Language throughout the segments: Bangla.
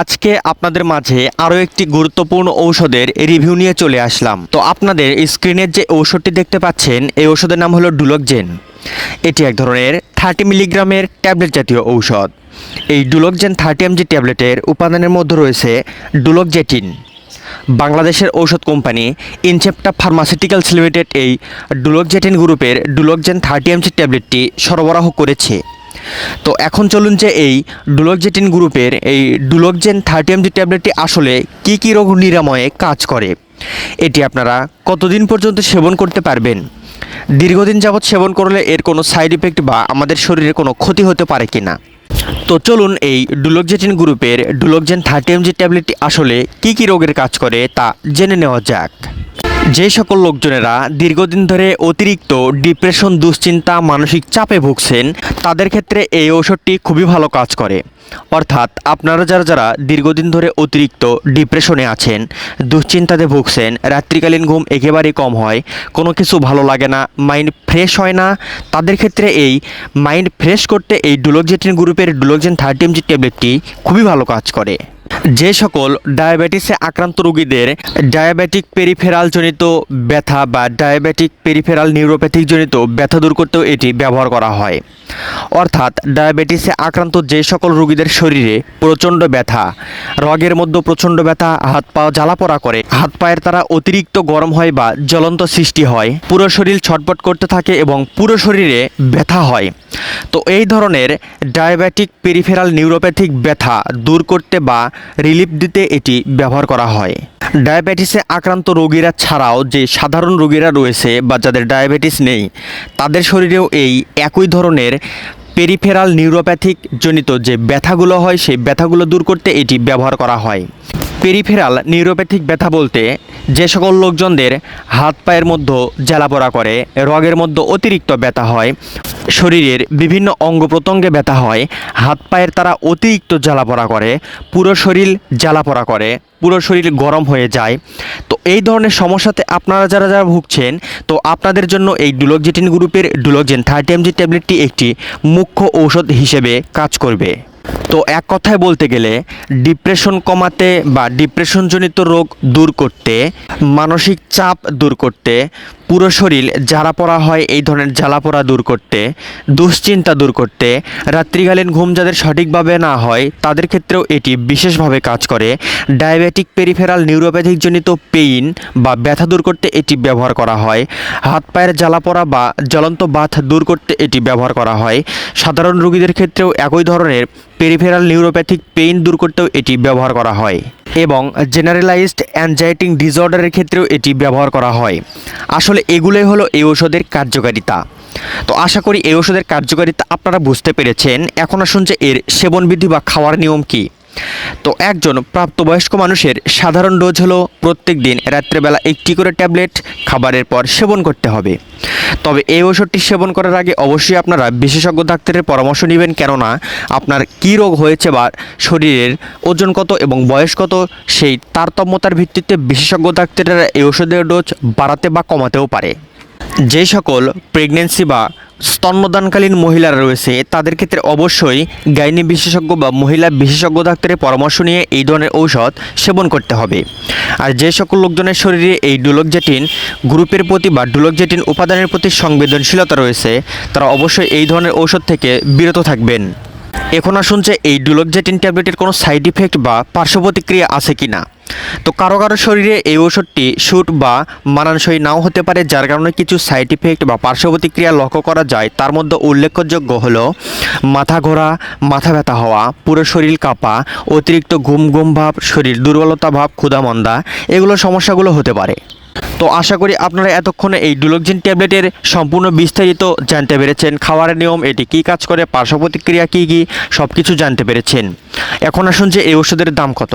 আজকে আপনাদের মাঝে আরও একটি গুরুত্বপূর্ণ ঔষধের রিভিউ নিয়ে চলে আসলাম। তো আপনাদের স্ক্রিনের যে ঔষধটি দেখতে পাচ্ছেন, এই ঔষধের নাম হলো ডুলকজেন। এটি এক ধরনের থার্টি মিলিগ্রামের ট্যাবলেট জাতীয় ঔষধ। এই ডুলকজেন থার্টি এমজি ট্যাবলেটের উপাদানের মধ্যে রয়েছে ডুলকজেটিন। বাংলাদেশের ঔষধ কোম্পানি ইনচেপ্টা ফার্মাসিউটিক্যালস লিমিটেড এই ডুলকজেটিন গ্রুপের ডুলকজেন থার্টি এমজি ট্যাবলেটটি সরবরাহ করেছে। তো এখন চলুন যে এই ডুলকজেটিন গ্রুপের এই ডুলকজেন থার্টি এমজি ট্যাবলেটটি আসলে কী কী রোগ নিরাময়ে কাজ করে, এটি আপনারা কতদিন পর্যন্ত সেবন করতে পারবেন, দীর্ঘদিন যাবৎ সেবন করলে এর কোনো সাইড ইফেক্ট বা আমাদের শরীরে কোনো ক্ষতি হতে পারে কি না তো চলুন এই ডুলকজেটিন গ্রুপের ডুলকজেন থার্টি এমজি ট্যাবলেটটি আসলে কী কী রোগের কাজ করে তা জেনে নেওয়া যাক। যে সকল লোকজনেরা দীর্ঘদিন ধরে অতিরিক্ত ডিপ্রেশন, দুশ্চিন্তা, মানসিক চাপে ভুগছেন, তাদের ক্ষেত্রে এই ঔষধটি খুবই ভালো কাজ করে। অর্থাৎ আপনারা যারা যারা দীর্ঘদিন ধরে অতিরিক্ত ডিপ্রেশনে আছেন, দুশ্চিন্তাতে ভুগছেন, রাত্রিকালীন ঘুম একেবারেই কম হয়, কোনো কিছু ভালো লাগে না, মাইন্ড ফ্রেশ হয় না, তাদের ক্ষেত্রে এই মাইন্ড ফ্রেশ করতে এই ডুলোকজেটিন গ্রুপের ডুলোকজেন থার্টি এমজি ট্যাবলেটটি খুবই ভালো কাজ করে। যে সকল ডায়াবেটিসে আক্রান্ত রোগীদের ডায়াবেটিক পেরিফেরাল জনিত ব্যথা বা ডায়াবেটিক পেরিফেরাল নিউরোপ্যাথিক জনিত ব্যথা দূর করতেও এটি ব্যবহার করা হয়। অর্থাৎ ডায়াবেটিসে আক্রান্ত যে সকল রোগীদের শরীরে প্রচণ্ড ব্যথা, রগের মধ্যে প্রচণ্ড ব্যথা, হাত পা জ্বালা পোড়া করে, হাত পায়ের তারা অতিরিক্ত গরম হয় বা জ্বলন্ত সৃষ্টি হয়, পুরো শরীর ছটপট করতে থাকে এবং পুরো শরীরে ব্যথা হয়। তো এই ধরনের ডায়াবেটিক পেরিফেরাল নিউরোপ্যাথিক ব্যথা দূর করতে বা রিলিফ দিতে এটি ব্যবহার করা হয়। ডায়াবেটিসে আক্রান্ত রোগীরা ছাড়াও যে সাধারণ রোগীরা রয়েছে বা যাদের ডায়াবেটিস নেই, তাদের শরীরেও এই একই ধরনের পেরিফেরাল নিউরোপ্যাথিক জনিত যে ব্যথাগুলো হয়, সেই ব্যথাগুলো দূর করতে এটি ব্যবহার করা হয়। পেরিফেরাল নিউরোপ্যাথিক ব্যথা বলতে যে সকল লোকজনদের হাত পায়ের মধ্যে জ্বালাপোড়া করে, রগের মধ্যে অতিরিক্ত ব্যথা হয়, শরীরের বিভিন্ন অঙ্গ প্রত্যঙ্গে ব্যথা হয়, হাত পায়ের তারা অতিরিক্ত জ্বালাপোড়া করে, পুরো শরীর জ্বালাপোড়া করে, পুরো শরীর গরম হয়ে যায়। তো এই ধরনের সমস্যাতে আপনারা যারা যারা ভুগছেন, তো আপনাদের জন্য এই ডুলকজেটিন গ্রুপের ডুলকজেন থার্টি এমজি ট্যাবলেটটি একটি মুখ্য ঔষধ হিসেবে কাজ করবে। তো এক কথায় বলতে গেলে ডিপ্রেশন কমাতে বা ডিপ্রেশনজনিত রোগ দূর করতে, মানসিক চাপ দূর করতে, পুরো শরীর জ্বালা পড়া হয় এই ধরনের জ্বালা পড়া দূর করতে, দুশ্চিন্তা দূর করতে, রাত্রিকালীন ঘুম যাদের সঠিকভাবে না হয়, তাদের ক্ষেত্রেও এটি বিশেষভাবে কাজ করে। ডায়াবেটিক পেরিফেরাল নিউরোপ্যাথিক জনিত পেইন বা ব্যথা দূর করতে এটি ব্যবহার করা হয়। হাত পায়ের জ্বালা পড়া বা জ্বলন্ত বাথ দূর করতে এটি ব্যবহার করা হয়। সাধারণ রোগীদের ক্ষেত্রেও একই ধরনের পেরিফেরাল নিউরোপ্যাথিক পেইন দূর করতেও এটি ব্যবহার করা হয় এবং জেনারেলাইজড অ্যানজাইটিং ডিসঅর্ডারের ক্ষেত্রেও এটি ব্যবহার করা হয়। আসলে এগুলোই হলো এই ওষুধের কার্যকারিতা। তো আশা করি এই ওষুধের কার্যকারিতা আপনারা বুঝতে পেরেছেন। এখন আসুন যে এর সেবনবিধি বা খাওয়ার নিয়ম কী? তো একজন প্রাপ্তবয়স্ক মানুষের সাধারণ ডোজ হলো প্রত্যেক দিন রাত্রেবেলা একটি করে ট্যাবলেট, খাবারের পর সেবন করতে হবে। তবে এই ওষুধটি সেবন করার আগে অবশ্যই আপনারা বিশেষজ্ঞ ডাক্তারের পরামর্শ নেবেন, কেননা আপনার কী রোগ হয়েছে বা শরীরের ওজন কত এবং বয়স কত, সেই তারতম্যতার ভিত্তিতে বিশেষজ্ঞ ডাক্তারেরা এই ওষুধের ডোজ বাড়াতে বা কমাতেও পারে। যে সকল প্রেগনেন্সি বা স্তন্যদানকালীন মহিলারা রয়েছে। তাদের ক্ষেত্রে অবশ্যই গাইনি বিশেষজ্ঞ বা মহিলা বিশেষজ্ঞ ডাক্তারের পরামর্শ নিয়ে এই ধরনের ঔষধ সেবন করতে হবে। আর যে সকল লোকজনের শরীরে এই ডুলকজেটিন গ্রুপের প্রতি বা ডুলকজেটিন উপাদানের প্রতি সংবেদনশীলতা রয়েছে, তারা অবশ্যই এই ধরনের ঔষধ থেকে বিরত থাকবেন। এখন আসুন যে এই ডুলকজেটিন ট্যাবলেটের কোনো সাইড ইফেক্ট বা পার্শ্ব প্রতিক্রিয়া আছে কি না তো কারও কারও শরীরে এই ওষুধটি শ্যুট বা মানানসই নাও হতে পারে, যার কারণে কিছু সাইড ইফেক্ট বা পার্শ্বপ্রতিক্রিয়া লক্ষ্য করা যায়। তার মধ্যে উল্লেখযোগ্য হল মাথা ঘোরা, মাথা ব্যথা হওয়া, পুরো শরীর কাঁপা, অতিরিক্ত ঘুম ঘুম ভাব, শরীর দুর্বলতা ভাব, ক্ষুধামন্দা, এগুলো সমস্যাগুলো হতে পারে। তো আশা করি আপনারা এতক্ষণে এই ডুলকজিন ট্যাবলেটের সম্পূর্ণ বিস্তারিত জানতে পেরেছেন। খাওয়ারের নিয়ম, এটি কী কাজ করে, পার্শ্ব প্রতিক্রিয়া কী কী সব কিছু জানতে পেরেছেন। এখন আসুন যে এই ওষুধের দাম কত।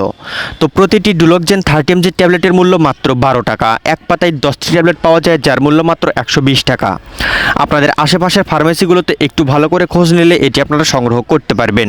তো প্রতিটি ডুলকজেন থার্টি এমজি ট্যাবলেটের মূল্য মাত্র বারো টাকা। এক পাতায় দশটি ট্যাবলেট পাওয়া যায়, যার মূল্য মাত্র একশো বিশ টাকা। আপনাদের আশেপাশের ফার্মেসিগুলোতে একটু ভালো করে খোঁজ নিলে এটি আপনারা সংগ্রহ করতে পারবেন।